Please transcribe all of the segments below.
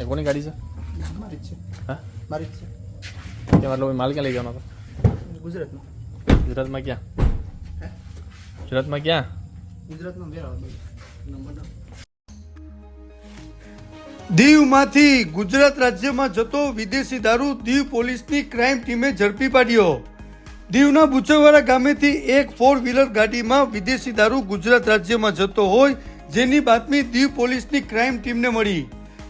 એ કોની ગાડી છે? મારી જ છે. હા? મારી જ છે. કે મતલબ માલ ક્યાં લઈ જવાનો હતો? ગુજરાતમાં. ગુજરાતમાં ક્યાં? હે? ગુજરાતમાં ક્યાં? ગુજરાતમાં વેરાવળ નંબર દીવમાંથી ગુજરાત રાજ્યમાં જતો વિદેશી દારૂ દીવ પોલીસની ક્રાઇમ ટીમે ઝડપી પાડ્યો. દીવના બુચરવાડા ગામેથી એક ફોર વ્હીલર ગાડીમાં વિદેશી દારૂ ગુજરાત રાજ્યમાં જતો હોય જેની બાતમી દીવ પોલીસની ક્રાઇમ ટીમને મળી.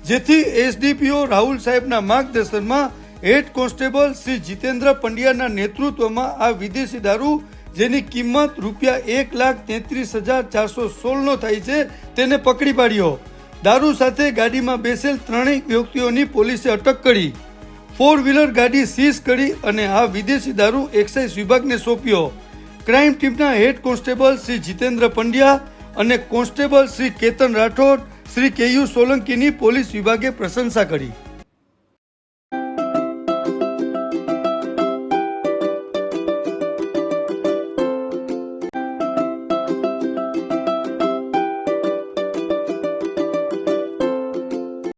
જેથી એસડીપીઓ રાહુલ સાહેબના માર્ગદર્શનમાં હેડ કોન્સ્ટેબલ શ્રી જીતેન્દ્ર પંડ્યાના નેતૃત્વમાં આ વિદેશી દારૂ, જેની કિંમત રૂપિયા એક લાખ તેત્રીસ હજાર ચારસો સોળનો થાય છે, તેને પકડી પાડ્યો. દારૂ સાથે ગાડીમાં બેસેલ ત્રણેય વ્યક્તિઓની પોલીસે અટક કરી. ફોર વ્હીલર ગાડી સીઝ કરી અને આ વિદેશી દારૂ એક્સાઇઝ વિભાગને સોંપ્યો. ક્રાઇમ ટીમના હેડ કોન્સ્ટેબલ શ્રી જીતેન્દ્ર પંડ્યા અને constable Shri Ketan Rathod Shri K U સોલંકીની police વિભાગે પ્રશંસા કરી.